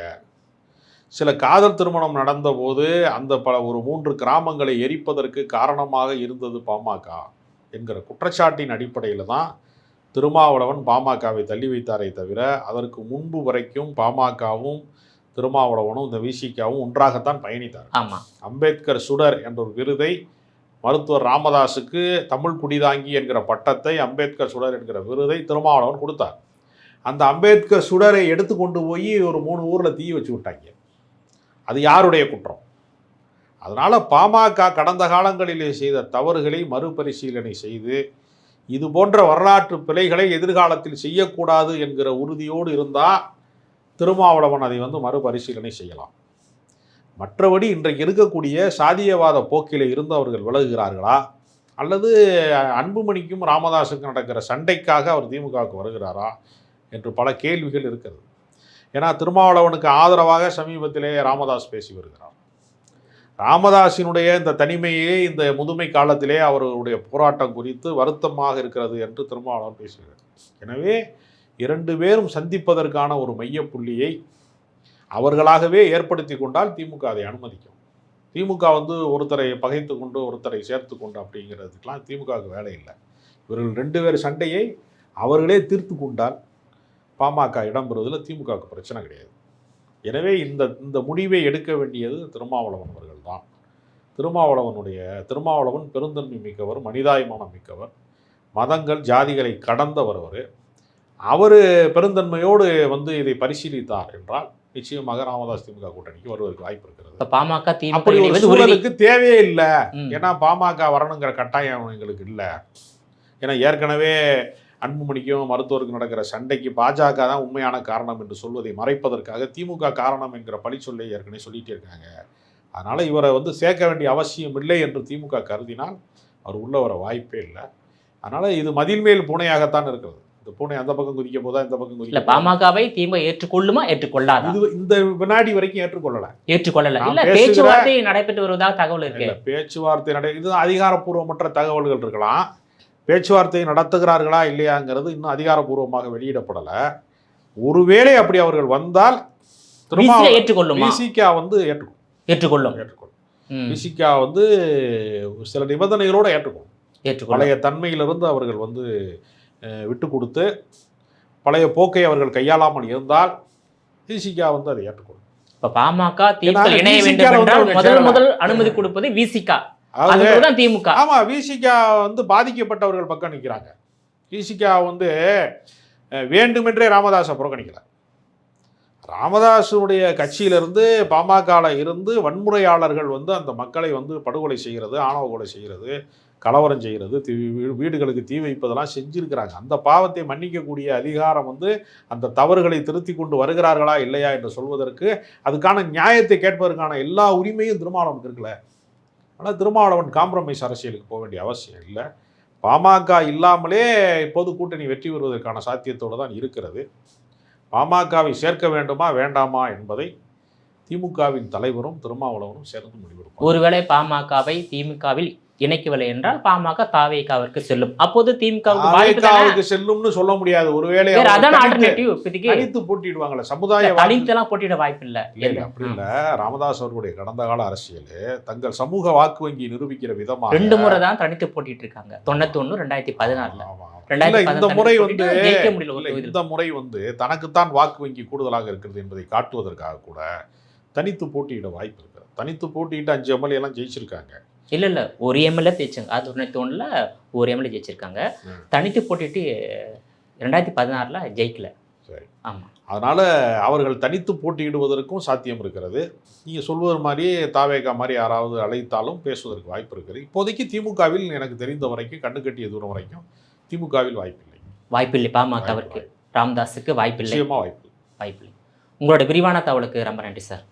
[SPEAKER 1] சில காதல் திருமணம் நடந்தபோது அந்த பல ஒரு மூன்று கிராமங்களை எரிப்பதற்கு காரணமாக இருந்தது பாமக என்கிற குற்றச்சாட்டின் அடிப்படையில் தான் திருமாவளவன் பாமகவை தள்ளி வைத்தாரே தவிர அதற்கு முன்பு வரைக்கும் பாமகவும் திருமாவளவனும் இந்த விசிகாவும் ஒன்றாகத்தான் பயணித்தார்
[SPEAKER 2] ஆமா.
[SPEAKER 1] அம்பேத்கர் சுடர் என்ற ஒரு விருதை மருத்துவர் ராமதாஸுக்கு தமிழ் குடிதாங்கி என்கிற பட்டத்தை அம்பேத்கர் சுடர் என்கிற விருதை திருமாவளவன் கொடுத்தார். அந்த அம்பேத்கர் சுடரை எடுத்து கொண்டு போய் ஒரு மூணு ஊரில் தீ வச்சு விட்டாங்க. அது யாருடைய குற்றம்? அதனால் பாமக கடந்த காலங்களிலே செய்த தவறுகளை மறுபரிசீலனை செய்து இது போன்ற வரலாற்று பிழைகளை எதிர்காலத்தில் செய்யக்கூடாது என்கிற உறுதியோடு இருந்தால் திருமாவளவன் அதை வந்து மறுபரிசீலனை செய்யலாம். மற்றபடி இன்றைக்கு இருக்கக்கூடிய சாதியவாத போக்கிலே இருந்து அவர்கள் விலகுகிறார்களா? அல்லது அன்புமணிக்கும் ராமதாஸுக்கும் நடக்கிற சண்டைக்காக அவர் திமுகவுக்கு வருகிறாரா? என்று பல கேள்விகள் இருக்கிறது. ஏன்னா திருமாவளவனுக்கு ஆதரவாக சமீபத்திலே ராமதாஸ் பேசி வருகிறார். ராமதாசினுடைய இந்த தனிமையே இந்த முதுமை காலத்திலே அவர்களுடைய போராட்டம் குறித்து வருத்தமாக இருக்கிறது என்று திருமாவளவன் பேசுகிறார். எனவே இரண்டு பேரும் சந்திப்பதற்கான ஒரு மையப்புள்ளியை அவர்களாகவே ஏற்படுத்தி கொண்டால் திமுக அதை அனுமதிக்கும். திமுக வந்து ஒருத்தரை பகைத்து கொண்டு ஒருத்தரை சேர்த்து கொண்டு அப்படிங்கிறதுக்கெலாம் திமுகவுக்கு வேலை இல்லை. இவர்கள் ரெண்டு பேர் சண்டையை அவர்களே தீர்த்து கொண்டால் பாமக இடம்பெறுவதில் திமுகவுக்கு பிரச்சனை கிடையாது. எனவே இந்த இந்த முடிவை எடுக்க வேண்டியது திருமாவளவன் அவர்கள் தான் திருமாவளவனுடைய திருமாவளவன் பெருந்தன்மை மிக்கவர் மனிதாயமானம் மிக்கவர் மதங்கள் ஜாதிகளை கடந்தவர் அவர். அவர் பெருந்தன்மையோடு வந்து இதை பரிசீலித்தார் என்றால் நிச்சயமாக ராமதாஸ் திமுக கூட்டணிக்கு வருவதற்கு வாய்ப்பு இருக்கிறது.
[SPEAKER 2] பாமக
[SPEAKER 1] அப்படி ஒரு சூழலுக்கு தேவையே இல்லை. ஏன்னா பாமக வரணுங்கிற கட்டாயம் எங்களுக்கு இல்லை. ஏன்னா ஏற்கனவே அன்புமணிக்கும் மருத்துவருக்கும் நடக்கிற சண்டைக்கு பாஜக தான் உண்மையான காரணம் என்று சொல்வதை மறைப்பதற்காக திமுக காரணம் என்கிற பழிச்சொல்லை ஏற்கனவே சொல்லிட்டே இருக்காங்க. அதனால இவரை வந்து சேர்க்க வேண்டிய அவசியம் இல்லை என்று திமுக கருதினால் அவர் உள்ள வர வாய்ப்பே இல்லை. அதனால இது மதில் மேல் பூனையாகத்தான் இருக்கிறது. இந்த பூனை அந்த பக்கம் குதிக்க போதா இந்த பக்கம் குதிக்க?
[SPEAKER 2] பாமகவை திமுக ஏற்றுக்கொள்ளுமா ஏற்றுக்கொள்ளாதா?
[SPEAKER 1] இது இந்த வினாடி வரைக்கும் ஏற்றுக்கொள்ளல.
[SPEAKER 2] ஏற்றுக்கொள்ளல. இல்ல பேச்சுவார்த்தை நடைபெற்று வருவதாக தகவல் இருக்கு.
[SPEAKER 1] இல்ல பேச்சுவார்த்தை நட இது அதிகாரப்பூர்வமற்ற தகவல்கள் இருக்கலாம். பேச்சுவார்த்தை நடத்துகிறார்களா இல்லையாங்கிறது இன்னும் அதிகாரப்பூர்வமாக வெளியிடப்படலை. ஒருவேளை அப்படி அவர்கள் வந்தால்
[SPEAKER 2] ஏற்றுக்கொள்ளுமா?
[SPEAKER 1] விசிகா வந்து
[SPEAKER 2] ஏற்றுக்கொள்ளும்.
[SPEAKER 1] ஏற்றுக்கொள்ளும்.
[SPEAKER 2] ம்,
[SPEAKER 1] விசிகா வந்து சில நிபந்தனைகளோட ஏற்றுக்கும்
[SPEAKER 2] ஏற்றுக்கொள்ளும்.
[SPEAKER 1] பழைய தன்மையிலிருந்து அவர்கள் வந்து விட்டு கொடுத்து பழைய போக்கை அவர்கள் கையாளாமல் இருந்தால் விசிகா வந்து அதை ஏற்றுக்கொள்ளும்.
[SPEAKER 2] இப்ப பாமக இணைய வேண்டும் என்றால் முதல். முதல் அனுமதி கொடுப்பது விசிகா அதுதான் திமுக.
[SPEAKER 1] ஆமா விசிகா வந்து பாதிக்கப்பட்டவர்கள் பக்கம் நிற்கிறாங்க விசிகா வந்து வேண்டுமென்றே ராமதாஸை புறக்கணிக்கல. ராமதாஸுடைய கட்சியிலிருந்து பாமகல இருந்து வன்முறையாளர்கள் வந்து அந்த மக்களை வந்து படுகொலை செய்கிறது ஆணவ கொலை செய்கிறது கலவரம் செய்கிறது தீ வீ- வீடுகளுக்கு தீ வைப்பதெல்லாம் செஞ்சுருக்கிறாங்க. அந்த பாவத்தை மன்னிக்கக்கூடிய அதிகாரம் வந்து அந்த தவறுகளை திருத்தி கொண்டு வருகிறார்களா இல்லையா என்று சொல்வதற்கு அதுக்கான நியாயத்தை கேட்பதற்கான எல்லா உரிமையும் திருமாவளவனுக்கு இருக்குல்ல. ஆனால் திருமாவளவன் காம்ப்ரமைஸ் அரசியலுக்கு போக வேண்டிய அவசியம் இல்லை. பாமக இல்லாமலே இப்போது கூட்டணி வெற்றி பெறுவதற்கான சாத்தியத்தோடு தான் இருக்கிறது. பாமகவை சேர்க்க வேண்டுமா வேண்டாமா என்பதை திமுகவின் தலைவரும் திருமாவளவனும் சேர்ந்து முடிவெடுப்பார்
[SPEAKER 2] ஒருவேளை பாமகவை திமுகவில் இணைக்கவில்லை என்றால் பாமக தாவேகாவிற்கு செல்லும். அப்போது திமுகவுக்கு
[SPEAKER 1] செல்லும்னு சொல்ல முடியாது. ஒருவேளை
[SPEAKER 2] அதான் ஆல்டர்னேட்டிவ் இப்போதைக்கு.
[SPEAKER 1] தனித்து சமுதாய
[SPEAKER 2] தனித்தெல்லாம் போட்டியிட வாய்ப்பு இல்ல
[SPEAKER 1] அப்படி இல்ல. ராமதாஸ் அவர்களுடைய கடந்த கால அரசியல் தங்கள் சமூக வாக்கு வங்கி நிரூபிக்கிற விதமாக
[SPEAKER 2] ரெண்டு முறை தான் தனித்து போட்டிட்டு இருக்காங்க தொண்ணூத்தி ஒண்ணு ரெண்டாயிரத்தி
[SPEAKER 1] இல்ல, இந்த முறை வந்து. இந்த முறை வந்து தனக்குத்தான் வாக்கு வங்கி கூடுதலாக இருக்கிறது என்பதை காட்டுவதற்காக கூட தனித்து போட்டியிட வாய்ப்பு இருக்கு. தனித்து போட்டியிட்டு அஞ்சு எம்எல்ஏ எல்லாம் ஜெயிச்சிருக்காங்க.
[SPEAKER 2] இல்ல இல்ல. ஒரு எம்எல்ஏ ஜெயிச்சாங்க அது தொண்ணூத்தி ஒண்ணுல ஒரு எம்எல்ஏ ஜெயிச்சிருக்காங்க. தனித்து போட்டிட்டு ரெண்டாயிரத்தி பதினாறுல ஜெயிக்கல.
[SPEAKER 1] சரி.
[SPEAKER 2] ஆமா.
[SPEAKER 1] அதனால அவர்கள் தனித்து போட்டியிடுவதற்கும் சாத்தியம் இருக்கிறது. நீங்க சொல்வது மாதிரி தாவேகா மாதிரி யாராவது அழைத்தாலும் பேசுவதற்கு வாய்ப்பு இருக்குது. இப்போதைக்கு திமுகவில் எனக்கு தெரிந்த வரைக்கும் கண்ணு கட்டிய தூரம் வரைக்கும் திமுகவில் வாய்ப்பில்லை.
[SPEAKER 2] வாய்ப்பில்லை. பாமகவிற்கு ராமதாஸுக்கு வாய்ப்பில்லை.
[SPEAKER 1] நிச்சயமா வாய்ப்பு
[SPEAKER 2] வாய்ப்பில்லை. உங்களோட விரிவான தகவலுக்கு ரொம்ப நன்றி சார்.